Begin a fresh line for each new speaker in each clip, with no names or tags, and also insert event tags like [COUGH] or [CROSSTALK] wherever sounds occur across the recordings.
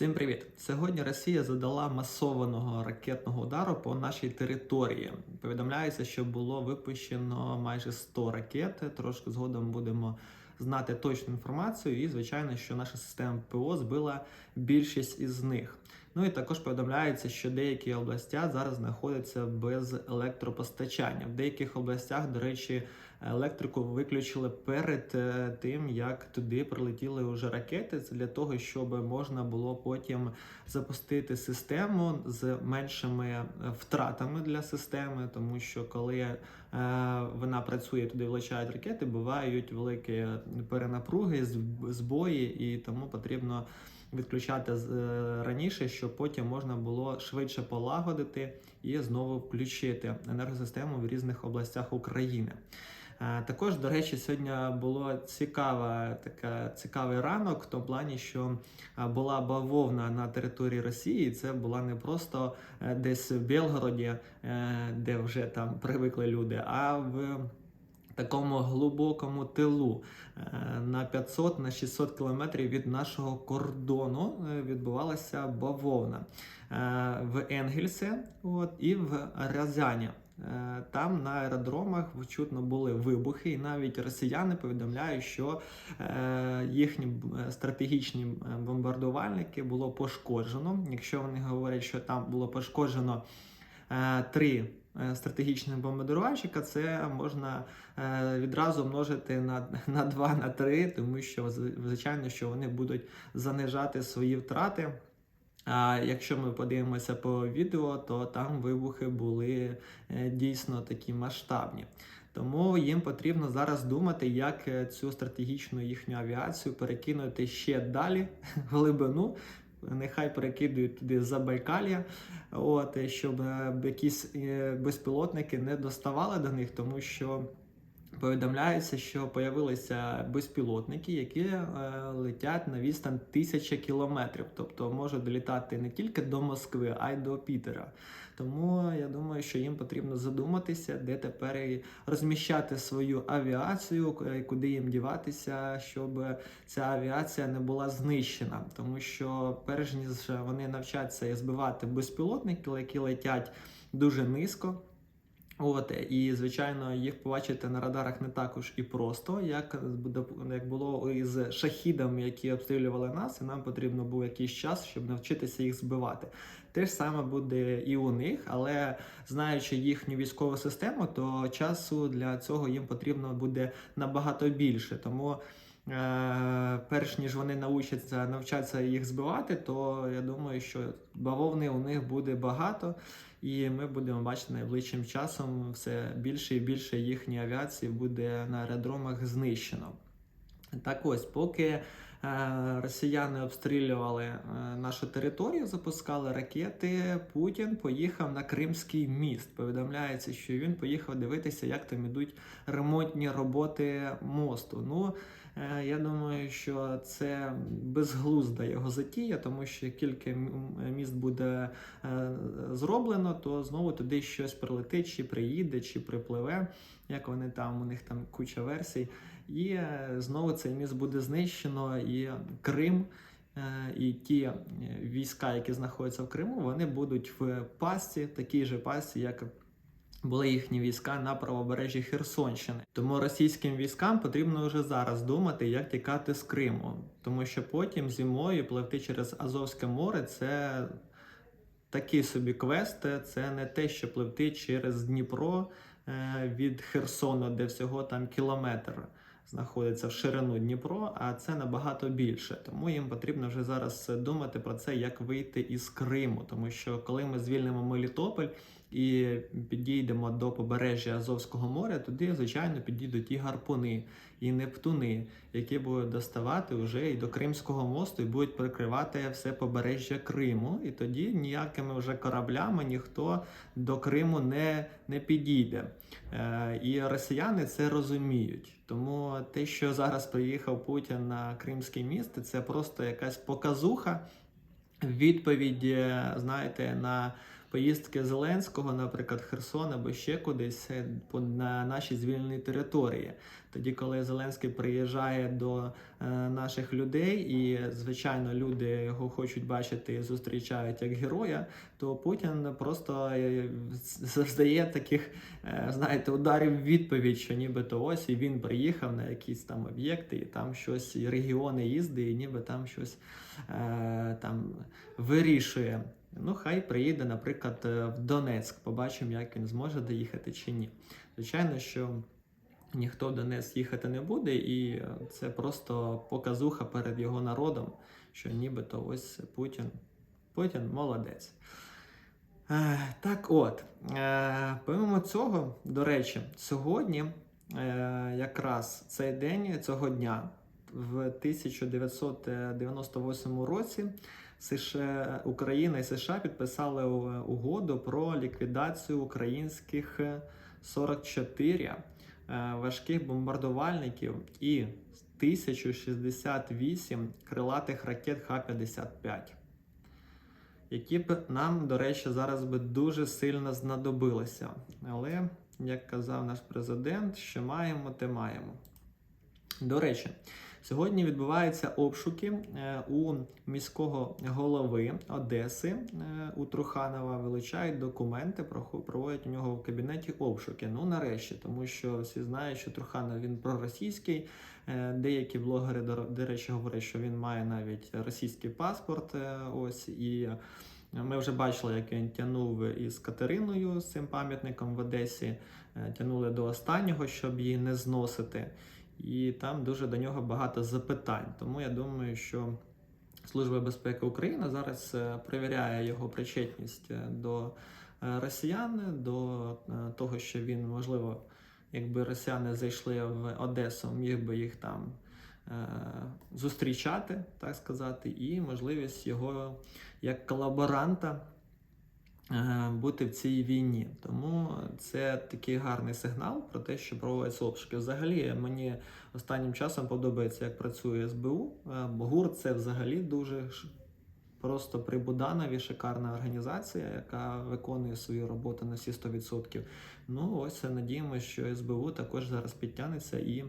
Всім привіт! Сьогодні Росія задала масованого ракетного удару по нашій території. Повідомляється, що було випущено майже 100 ракет. Трошки згодом будемо знати точну інформацію. І, звичайно, що наша система ПО збила більшість із них. Ну і також повідомляється, що деякі області зараз знаходяться без електропостачання. В деяких областях, до речі, електрику виключили перед е, тим, як туди прилетіли вже ракети. Це для того, щоб можна було потім запустити систему з меншими е, втратами для системи, тому що коли е, вона працює, туди влучають ракети, бувають великі перенапруги, збої, і тому потрібно відключати е, раніше, щоб потім можна було швидше полагодити і знову включити енергосистему в різних областях України. Е, Також, до речі, сьогодні було цікава така цікавий ранок в тому плані, що е, була бавовна на території Росії. Це була не просто десь в Белгороді, де вже там привикли люди, а в такому глибокому тилу е, на 500 на 600 кілометрів від нашого кордону е, відбувалася бавовна Е, в Енгельсе от, і в Рязані. Там на аеродромах чутно були вибухи, і навіть росіяни повідомляють, що їхні стратегічні бомбардувальники було пошкоджено. Якщо вони говорять, що там було пошкоджено три е, стратегічних бомбардувальщика, це можна е, відразу множити на, на 2, на 3, тому що звичайно, що вони будуть занижати свої втрати. А якщо ми подивимося по відео, то там вибухи були е, дійсно такі масштабні. Тому їм потрібно зараз думати, як цю стратегічну їхню авіацію перекинути ще далі [LAUGHS] в глибину. Нехай перекидують туди Забайкалья, от, е, щоб е, якісь е, безпілотники не доставали до них, тому що повідомляється, що появилися безпілотники, які е, летять на відстань тисяча кілометрів, тобто можуть долітати не тільки до Москви, а й до Пітера. Тому я думаю, що їм потрібно задуматися, де тепер і розміщати свою авіацію, куди їм діватися, щоб ця авіація не була знищена. Тому що перш ніж вони навчаться збивати безпілотники, які летять дуже низько. От, і звичайно, їх побачити на радарах не також і просто, як як було із шахідами, які обстрілювали нас, і нам потрібно був якийсь час, щоб навчитися їх збивати. Те ж саме буде і у них, але знаючи їхню військову систему, то часу для цього їм потрібно буде набагато більше. Тому перш ніж вони навчаться навчаться їх збивати, то я думаю, що бавовни у них буде багато. І ми будемо бачити найближчим часом все більше і більше їхньої авіації буде на аеродромах знищено. Так ось, поки е, росіяни обстрілювали е, нашу територію, запускали ракети, Путін поїхав на Кримський міст. Повідомляється, що він поїхав дивитися, як там ідуть ремонтні роботи мосту. Ну, е, я думаю, що це безглузда його затія, тому що м- міст буде е, зроблено, то знову туди щось прилетить, чи приїде, чи припливе, як вони там, у них там куча версій. І е, знову цей міст буде знищено, і Крим. е, І ті е, війська, які знаходяться в Криму, вони будуть в пасті, такій же пасті, як були їхні війська на правобережжі Херсонщини. Тому російським військам потрібно вже зараз думати, як тікати з Криму, тому що потім зимою пливти через Азовське море це такий собі квест. Це не те, що пливти через Дніпро е, від Херсону, де всього там кілометр знаходиться в ширину Дніпро, а це набагато більше. Тому їм потрібно вже зараз думати про це, як вийти із Криму. Тому що коли ми звільнимо Мелітополь і підійдемо до побережжя Азовського моря, туди, звичайно, підійдуть і гарпуни, і нептуни, які будуть доставати вже і до Кримського мосту, і будуть прикривати все побережжя Криму. І тоді ніякими вже кораблями ніхто до Криму не, не підійде. Е, і росіяни це розуміють. Тому те, що зараз приїхав Путін на Кримський міст, це просто якась показуха. Відповідь, знаєте, на поїздки Зеленського, наприклад, Херсон або ще кудись е, на нашій звільненій території. Тоді, коли Зеленський приїжджає до е, наших людей, і звичайно люди його хочуть бачити і зустрічають як героя, то Путін просто е, завдає таких, е, знаєте, ударів відповідь, що нібито ось і він приїхав на якісь там об'єкти, і там щось і регіони їздить, і ніби там щось е, там вирішує. Ну, хай приїде, наприклад, е, в Донецьк. Побачимо, як він зможе доїхати чи ні. Звичайно, що ніхто в Донецьк їхати не буде, і е, це просто показуха перед його народом, що нібито ось Путін, Путін молодець. Е, Так от, помимо цього, до речі, сьогодні, якраз цей день цього дня, в 1998 році, США, Україна і США підписали угоду про ліквідацію українських е, 44 е, важких бомбардувальників і 1068 крилатих ракет Х-55 які б нам, до речі, зараз би дуже сильно знадобилися. Але, як казав наш президент, що маємо, те маємо. До речі, сьогодні відбуваються обшуки е, у міського голови Одеси е, у Труханова. Вилучають документи, проводять у нього в кабінеті обшуки. Ну, нарешті, тому що всі знають, що Труханов він проросійський. Е, Деякі блогери, до, речі, говорять, що він має навіть російський паспорт. Ось і ми вже бачили, як він тягнув із Катериною з цим пам'ятником в Одесі. Тягнули до останнього, щоб її не зносити. І там дуже до нього багато запитань. Тому я думаю, що Служба безпеки України зараз е, перевіряє його причетність е, до е, росіян, до того, що він, можливо, якби росіяни зайшли в Одесу, міг би їх там зустрічати, так сказати, і можливість його як колаборанта бути в цій війні. Тому це такий гарний сигнал про те, що проводяться обшуки. Взагалі, мені останнім часом подобається, як працює СБУ. Е, ГУР це взагалі дуже просто при Буданові шикарна організація, яка виконує свою роботу на всі 100%. Ну ось надіємося, що СБУ також зараз підтягнеться і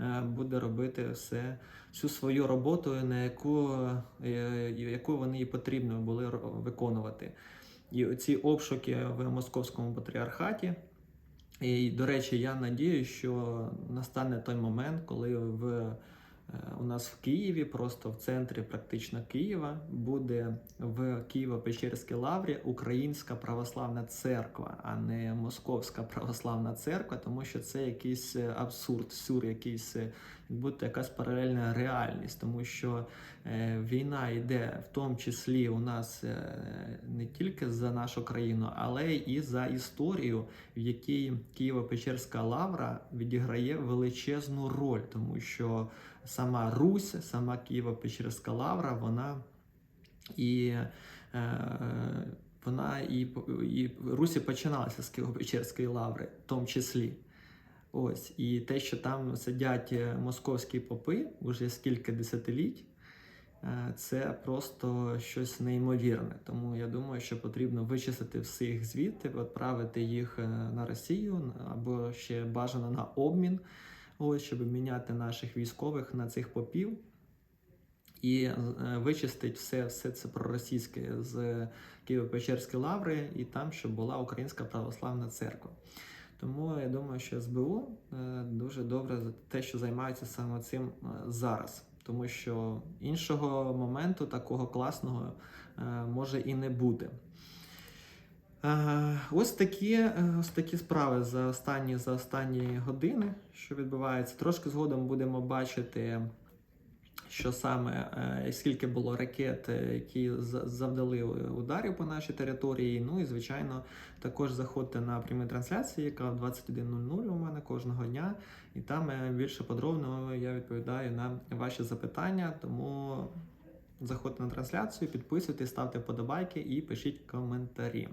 е, буде робити все всю свою роботу, на яку, е, яку вони і потрібно були виконувати. І ці обшуки в московському патріархаті. І, до речі, я надію, що настане той момент, коли в, у нас в Києві, просто в центрі практично Києва, буде в Києво-Печерській лаврі Українська православна церква, а не Московська православна церква, тому що це якийсь е, абсурд, сюр, якийсь, е, як будто якась паралельна реальність, тому що е, війна йде в тому числі у нас не тільки за нашу країну, але і за історію, в якій Києво-Печерська лавра відіграє величезну роль, тому що сама Русь, сама Києво-Печерська лавра, вона і. Е, вона і, і Русі починалася з Києво-Печерської лаври, в тому числі. Ось, і те, що там сидять е, московські попи вже скільки десятиліть, е, це просто щось неймовірне. Тому я думаю, що потрібно вичистити всіх звідти, відправити їх е, на Росію або ще бажано на обмін, ось, щоб міняти наших військових на цих попів. І е, вичистить все, все це проросійське з Києво-Печерської лаври, і там, щоб була Українська православна церква. Тому я думаю, що СБУ е, дуже добре за те, що займаються саме цим е, зараз, тому що іншого моменту такого класного може і не бути. Е, Ось такі, е, ось такі справи за останні, за останні години, що відбувається. Трошки згодом будемо бачити, що саме е, скільки було ракет, які завдали ударів по нашій території. Ну і звичайно, також заходьте на прямі трансляції, яка в 21.00 у мене кожного дня. І там більше подробно я відповідаю на ваші запитання. Тому заходьте на трансляцію, підписуйтесь, ставте вподобайки і пишіть коментарі.